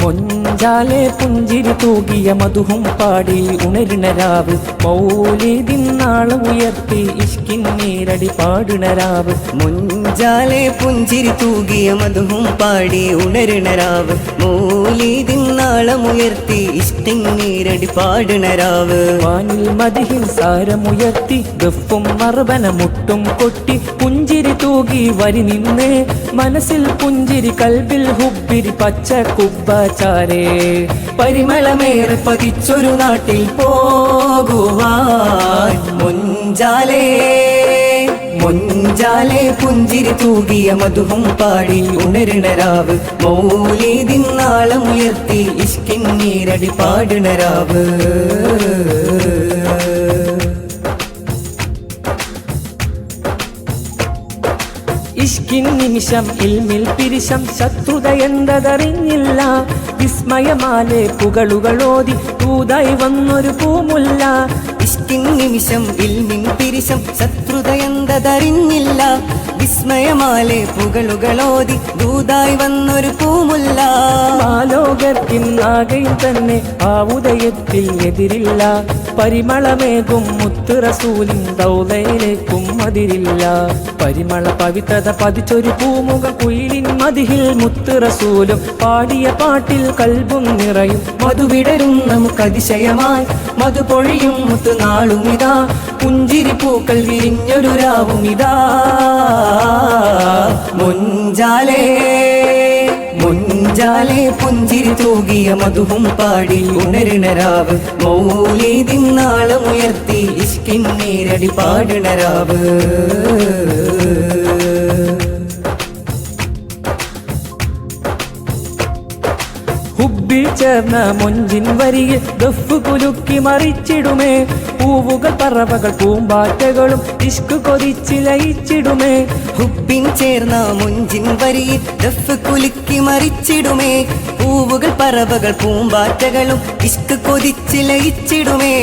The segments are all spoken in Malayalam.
മൊഞ്ചാലെ പുഞ്ചിരി തൂകിയ മധുഹും പാടി ഉണരുണരാവ് മൗലിതിന്നാൾ ഉയർത്തി ഇഷ്കിൻ നീരടി പാടുണരാവ് മുഞ്ചാലെ പുഞ്ചിരി തൂകിയ മധുഹും പാടി ഉണരണരാവ് മൂലിതിന്നാളമുയർത്തി ഇഷ്ടങ്ങീരടി പാടുണരാവ് വാനിൽ മതിഹിൽ സാരമുയർത്തി ഗഫും മർബന മുട്ടും കൊട്ടി പുഞ്ചിരി തൂകി വരി നിന്നേ. മനസ്സിൽ പുഞ്ചിരി കൽബിൽ ഹുബിരി പച്ച കുബ്ബാചാരേ. പരിമളമേറെ പതിച്ചൊരു നാട്ടിൽ പോകുവാൻ മുഞ്ചാലേ. മുഞ്ചാലെ പുഞ്ചിരി തൂകിയ മധുവും പാടി ഉണരണരാവ് മൗലിതിന്നാളമുയർത്തി ഇഷ്കിന്നീരടി പാടുണരാവ് ഇഷ്കിൻ നിമിഷം ഇൽമിൽ പിരിശം ശത്രുത എന്തതറിഞ്ഞില്ല. വിസ്മയമാലെ പുകളുകളോതി തൂതായി വന്നൊരു പൂമുല്ല. നിമിഷം ഇൽമിൻ പിരിശം ശത്രുതയെന്തതറിഞ്ഞില്ല. വിസ്മയമാലെ പുകളുകളോതി ദൂതായി വന്നൊരു പൂമുല്ല. മാലോകത്തിനാകെയും തന്നെ ആ ഉദയത്തിൽ എതിരില്ല. പരിമളമേകും മുത്തുറസൂലിൻ ദൗലയിലേക്കും അതിരില്ല പരിമള പവിത്രത പതിച്ചൊരു പൂമുഖ കുയിലിൻ മതിഹിൽ മുത്തുറസൂലും പാടിയ പാട്ടിൽ കൽബും നിറയും. മധുവിടരും നമുക്കതിശയമായി. മധു പൊഴിയും മുത്തുനാളുമിതാ പുഞ്ചിരി പൂക്കൾ വിരിഞ്ഞൊരു രാവുമിതാ. മുഞ്ചാലേ മുഞ്ചാലെ പുഞ്ചിരി തൂകിയ മധുവും പാടി ഉണരണരാവ് മൗലിതിന്നാളമുയർത്തി ഇഷ്കിൻ നേരടി പാടണരാവ് ചേർന്ന മൊഞ്ചിൻ വരിയിൽ ദഫ് കുലുക്കി മറിച്ചിടുമേ. പൂവുകൾ പറവകൾ പൂമ്പാറ്റകളും ഇഷ്കു കൊതിച്ച് ലയിച്ചിടുമേ ഹുബിൻ ചേർന്ന മുഞ്ചിൻ വരിയിൽ ദഫ് കുലുക്കി മറിച്ചിടുമേ. പൂവുകൾ പറവകൾ പൂമ്പാറ്റകളും ഇഷ്ക് കൊതിച്ച് ലയിച്ചിടുമേ.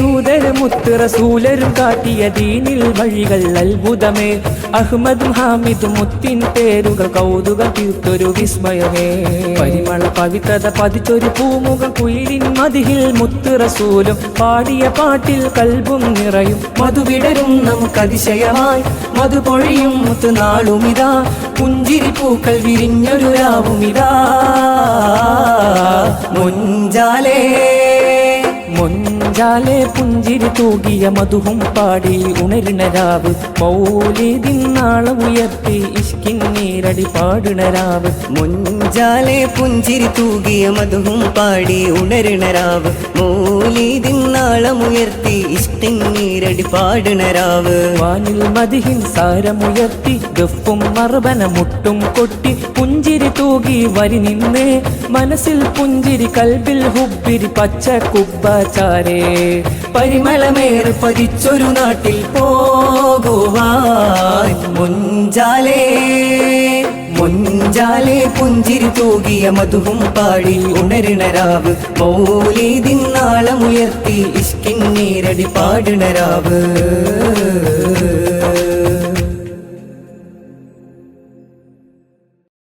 ദൂതരും സൂലരും റസൂലരും കാട്ടിയ ദീനിൽ വഴികൾ അത്ഭുതമേ. അഹ്മദും ഹാമിദും മുത്തിൻ പേരുകൾ കൗതുക തീർത്തൊരു വിസ്മയമേ. പരിമള പവിത്രത പതിച്ചൊരു പൂമുഖം കുയിലിൻ മതിഹിൽ മുത്ത് റസൂലും പാടിയ പാട്ടിൽ കൽബും നിറയും. മധുവിടരും നമുക്കതിശയമായി മധു പൊഴിയും മുത്തുനാളുമിതാ പുഞ്ചിരി പൂക്കൾ വിരിഞ്ഞൊരു രാവുമിതാ. മുഞ്ചാലേ മൊഞ്ചാലെ. പുഞ്ചിരി തൂകിയ മധുഹും പാടി ഉണരുണരാവ് മൗലിതിന്നാളം ഉയർത്തി ഇഷ്കിൻ നീരടി പാടുണരാവ് മുഞ്ചാലെ പുഞ്ചിരി തൂകിയ മധുഹും പാടി ഉണരുന്ന രാവ്. മൗലി മൂലിതിന്നാളമുയർത്തി ഇഷ്ടിങ്ങീരടി പാടണരാവ് വാനിൽ മതിഹിൻ സാരമുയർത്തി ഗഫും മറവന മുട്ടും കൊട്ടി പുഞ്ചിരി തൂകി വരി നിന്നേ മനസ്സിൽ പുഞ്ചിരി കൽബിൽ ഹുബിരി പച്ച കുബ്ബാചാരേ. പരിമളമേർ പതിച്ചൊരു നാട്ടിൽ പോകുവാൻ മുഞ്ചാലേ മുഞ്ചാലെ പുഞ്ചിരി തൂകിയ മധുവും പാടി ഉണരണരാവ് മൗലിതിന്നാളമുയർത്തി ഇഷ്കിൻ നേരടി പാടണരാവ്